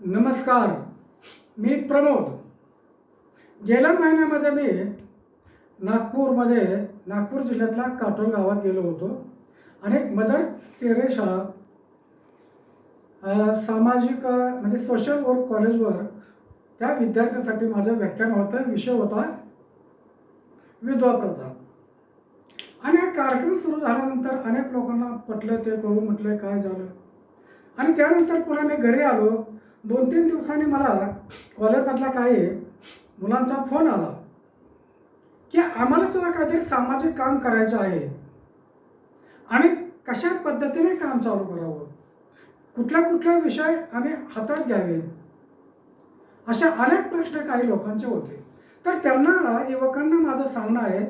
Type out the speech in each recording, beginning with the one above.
नमस्कार मी प्रमोद. गेल्या महिन्यामध्ये मी नागपूरमध्ये नागपूर जिल्ह्यातल्या काटोल गावात गेलो होतो. आणि मदर तेरेशा सामाजिक म्हणजे सोशल वर्क कॉलेजवर त्या विद्यार्थ्यासाठी माझं व्याख्यान होतं. विषय होता विधवा प्रथा आणि हा कार्यक्रम सुरू झाल्यानंतर अनेक लोकांना पटलं ते करू म्हटलं काय झालं? आणि त्यानंतर पुन्हा मी घरी आलो. दोन तीन दिवसांनी मला कॉलेजमधला काही मुलांचा फोन आला की आम्हाला सुद्धा काहीतरी सामाजिक काम करायचं आहे. आणि कशा पद्धतीने काम चालू करावं? कुठल्या कुठल्या विषय आम्ही हातात घ्यावे? अशा अनेक प्रश्न काही लोकांचे होते. तर त्यांना युवकांना माझं सांगणं आहे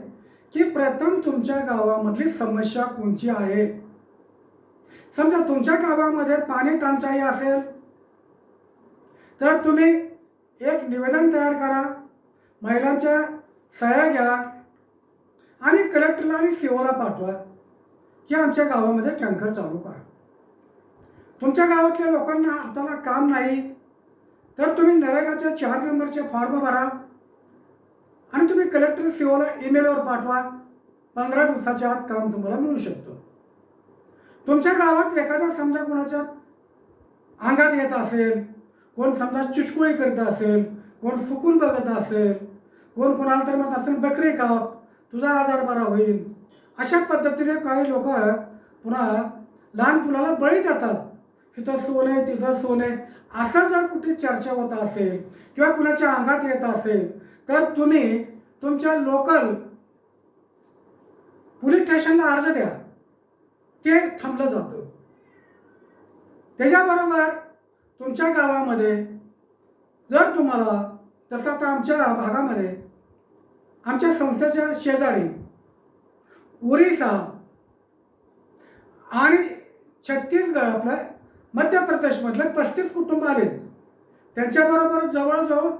की प्रथम तुमच्या गावामधली समस्या कोणची आहे? समजा तुमच्या गावामध्ये पाणी टंचाई असेल तर तुम्ही एक निवेदन तयार करा महिलांच्या सह्या घ्या आणि कलेक्टरला आणि सीओला पाठवा की आमच्या गावामध्ये टँकर चालू करा. तुमच्या गावातल्या लोकांना हाताला काम नाही तर तुम्ही नरेगाच्या चार नंबरचे फॉर्म भरा आणि तुम्ही कलेक्टर सीओला ईमेलवर पाठवा. पंधरा दिवसाच्या आत काम तुम्हाला मिळू शकतो. तुमच्या गावात एखादा समजा कोणाच्या अंगात येत असेल कोण समजा चिटकुळी करत असेल कोण सुकून बघत असेल कोण कोणाला तर म्हणत असेल बकरी काप तुझा आजार बरा होईल. अशा पद्धतीने काही लोक पुन्हा लहान मुलाला बळी देतात. तिथं सोने तिथं सोने असं जर कुठे चर्चा होत असेल किंवा कुणाच्या अंगात येत असेल तर तुम्ही तुमच्या लोकल पोलीस स्टेशनला अर्ज द्या. ते थांबलं जातं. त्याच्याबरोबर तुमच्या गावामध्ये जर तुम्हाला तसं आता आमच्या भागामध्ये आमच्या संस्थेच्या शेजारी ओरिसा आणि छत्तीसगड आपलं मध्य प्रदेशमधले पस्तीस कुटुंब आलेत. त्यांच्याबरोबर जवळजवळ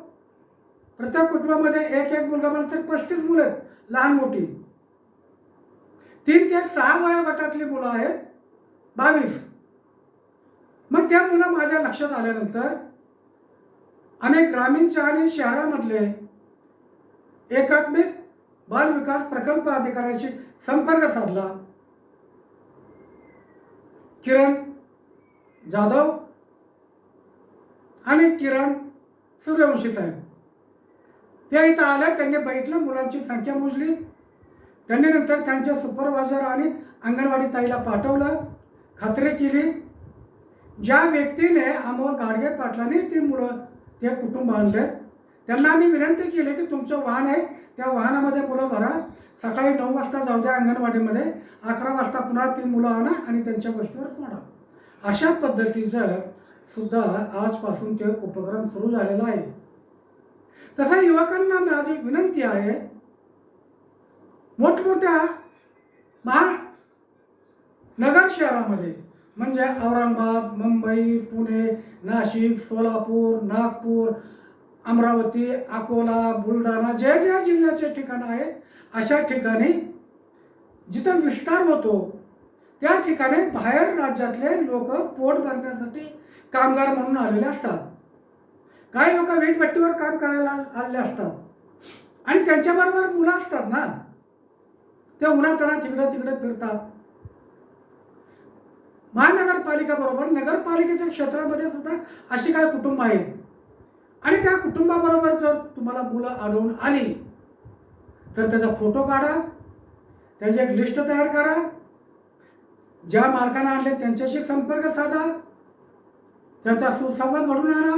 प्रत्येक कुटुंबामध्ये एक एक मुलगा मला तर पस्तीस मुलं आहेत लहान मोठी. तीन ते सहा वयोगटातली मुलं आहेत बावीस. मग त्या मुलं माझ्या लक्षात आल्यानंतर आम्ही ग्रामीणच्या आणि शहरामधले एकात्मिक बाल विकास प्रकल्प अधिकाऱ्यांशी संपर्क साधला. किरण जाधव आणि किरण सूर्यवंशी साहेब. त्या इथं आल्या त्यांनी बघितलं मुलांची संख्या मोजली. त्यांनी नंतर त्यांच्या सुपरवायझर आणि अंगणवाडी ताईला पाठवलं खात्री केली. ज्या व्यक्तीने अमोल गाडगे पाटलांनी ती मुलं ते कुटुंब आणले त्यांना आम्ही विनंती केली की तुमचं वाहन आहे त्या वाहनामध्ये मुलं भरा. सकाळी नऊ वाजता जाऊ द्या अंगणवाडीमध्ये अकरा वाजता पुन्हा ती मुलं आणा आणि त्यांच्या वस्तीवर सोडा. अशा पद्धतीचं सुद्धा आजपासून ते उपक्रम सुरू झालेला आहे. तसं युवकांना माझी विनंती आहे मोठमोठ्या महा नगर शहरामध्ये म्हणजे औरंगाबाद मुंबई पुणे नाशिक सोलापूर नागपूर अमरावती अकोला बुलढाणा ज्या ज्या जिल्ह्याचे ठिकाणं आहेत अशा ठिकाणी जिथं विस्तार होतो त्या ठिकाणी बाहेर राज्यातले लोक पोट भरण्यासाठी कामगार म्हणून आलेले असतात. काही लोक वीटभट्टीवर काम करायला आलेले असतात. आणि त्यांच्याबरोबर मुलं असतात ना? त्या उन्हाताना तिकडं तिकडं फिरतात. महानगरपालिका बरोबर नगरपालिकेच्या क्षेत्रामध्ये सुद्धा अशी काही कुटुंब आहेत? आणि त्या कुटुंबाबरोबर जर तुम्हाला मुलं आढळून आली तर त्याचा फोटो काढा त्याची एक लिस्ट तयार करा ज्या मालकानं आणले त्यांच्याशी संपर्क साधा त्यांचा सुसंवाद घडून आणा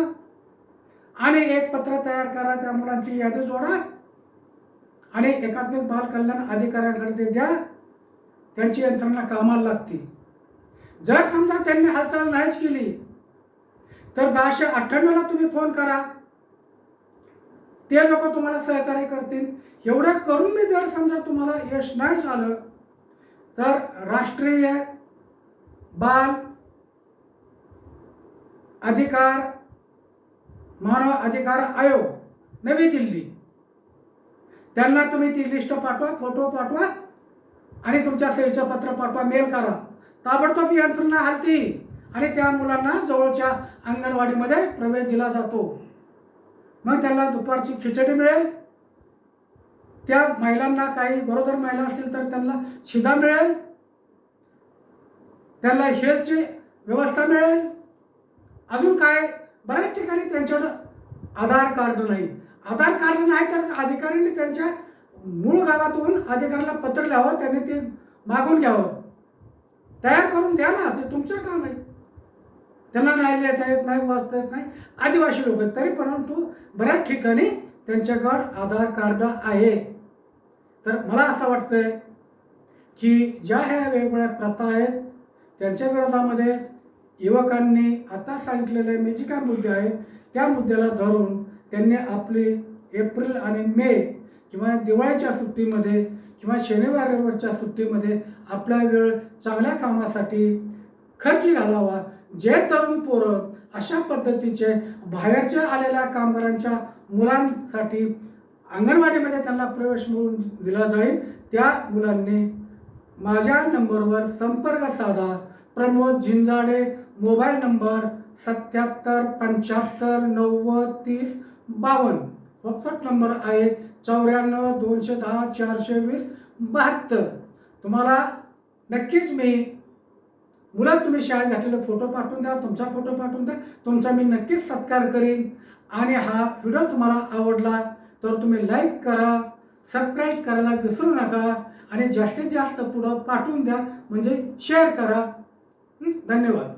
आणि एक पत्र तयार करा त्या मुलांची यादी जोडा आणि एकात्मिक बाल कल्याण अधिकाऱ्यांकडे ते द्या त्यांची यंत्रणा कामाला लागते. जर समजा त्यांनी हालचाल नाहीच केली तर दहाशे अठ्ठ्याण्णवला तुम्ही फोन करा. ते लोक तुम्हाला सहकार्य करतील. एवढं करून मी जर समजा तुम्हाला यश नाही झालं तर राष्ट्रीय बाल अधिकार मानव अधिकार आयोग नवी दिल्ली. त्यांना तुम्ही ती लिस्ट पाठवा फोटो पाठवा आणि तुमच्या सहीचं पत्र पाठवा मेल करा. ताबडतोब यंत्रणा हलती आणि त्या मुलांना जवळच्या अंगणवाडीमध्ये प्रवेश दिला जातो. मग त्यांना दुपारची खिचडी मिळेल. त्या महिलांना काही गरोदर महिला असतील तर त्यांना शिधा मिळेल. त्यांना हेल्थची व्यवस्था मिळेल. अजून काय? बऱ्याच ठिकाणी त्यांच्याकडं आधार कार्ड नाही. आधार कार्ड नाही तर अधिकाऱ्यांनी त्यांच्या मूळ गावातून अधिकाऱ्याला पत्र लिहावं त्यांनी ते मागून घ्यावं. तयार करून द्या ना ते तुमचं काम आहे. त्यांना नाही लिहिता येत नाही वाचता येत नाही. आदिवासी लोक आहेत तरी परंतु बऱ्याच ठिकाणी त्यांच्याकडं आधार कार्ड आहे. तर मला असं वाटतंय की ज्या ह्या वेगवेगळ्या प्रथा आहेत त्यांच्या विरोधामध्ये युवकांनी आता सांगितलेले मी जे काय मुद्दे आहेत. त्या मुद्द्याला धरून त्यांनी आपली एप्रिल आणि मे किंवा दिवाळीच्या सुट्टीमध्ये किंवा शनिवारवरच्या सुट्टीमध्ये आपला वेळ चांगल्या कामासाठी खर्च घालावा. जे तरुण पोरं अशा पद्धतीचे बाहेरच्या आलेल्या कामगारांच्या मुलांसाठी अंगणवाडीमध्ये त्यांना प्रवेश मिळून दिला जाईल. त्या मुलांनी माझ्या नंबरवर संपर्क साधा. प्रमोद झिंजाडे मोबाईल नंबर सत्याहत्तर पंच्याहत्तर नव्वद तीस बावन्न. व्हॉट्सअप नंबर आहे चौऱ्याण्णव दोनशे दहा चारशे वीस बहात्तर. तुम्हाला नक्कीच मी मुलात तुम्ही शाळेत घातलेले फोटो पाठवून द्या तुमचा फोटो पाठवून द्या तुमचा मी नक्कीच सत्कार करीन. आणि हा व्हिडिओ तुम्हाला आवडला तर तुम्ही लाईक करा सबस्क्राईब करायला विसरू नका आणि जास्तीत जास्त पुढं पाठवून द्या म्हणजे शेअर करा. धन्यवाद.